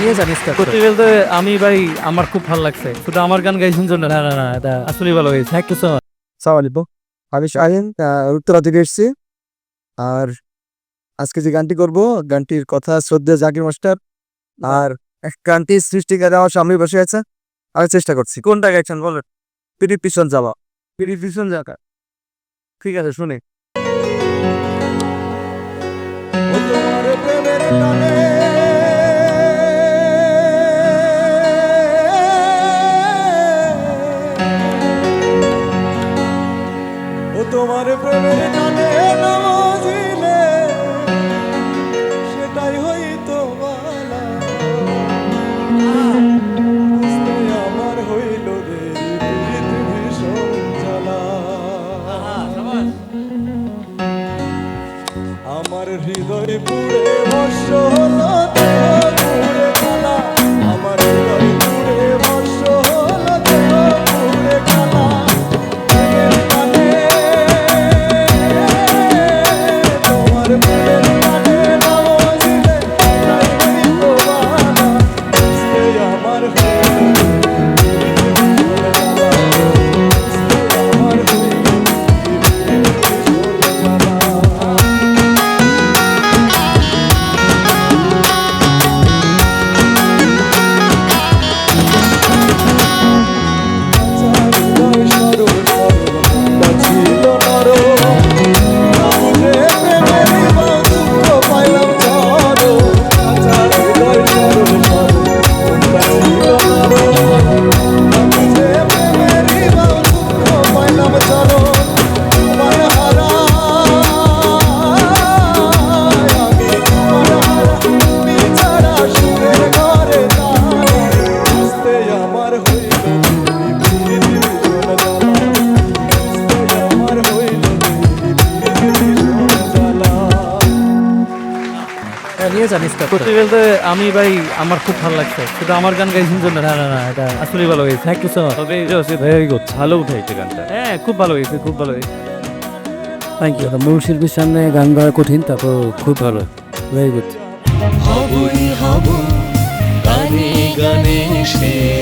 নিয়ে যান স্টার্ট সত্যি বলতে আমি ভাই আমার খুব ভালো লাগছে। শুধু আমার গান গাইছেন জন্য না না না এটা আসলেই ভালো হয়েছে। থ্যাংক ইউ সো মাচ সালাম আলাইকুম। আমি শাহিন উত্তরা থেকে এসেছি। আর আজকে যে গানটি করব গানটির কথা শ্রদ্ধা জাকির মাস্টার আর এক গানটি সৃষ্টিকারী আমার সামনে বসে আছে। আমি চেষ্টা করছি। কোনটা গাইছেন বলেন? পিড়ি পিছন যাওয়া। পিড়ি পিছন যাওয়া। ঠিক আছে শুনে। ও তোমার প্রেমের টানে নামজিলে সেটাই হইতো বালা। আমার হইল রে ভীষণ জ্বালা। আমার হৃদয় পুড়ে বর্ষ হলো পুড়ে আমার হৃদয় নিয়ে যান সত্যি বলতে আমি ভাই আমার খুব ভালো লাগছে। শুধু আমার গান গাইছেন জন্য। না না না এটা আসলেই ভালো হয়েছে। থ্যাংক ইউ সো মাচ তবে ভেরি গুড ভালো উঠাইছে গানটা। হ্যাঁ খুব ভালো হয়েছে খুব ভালো হয়েছে। থ্যাংক ইউ মূল শিল্পীর সামনে গান গাওয়া কঠিন তারপর খুব ভালো। ভেরি গুড হবই হব গানে গানে সেরা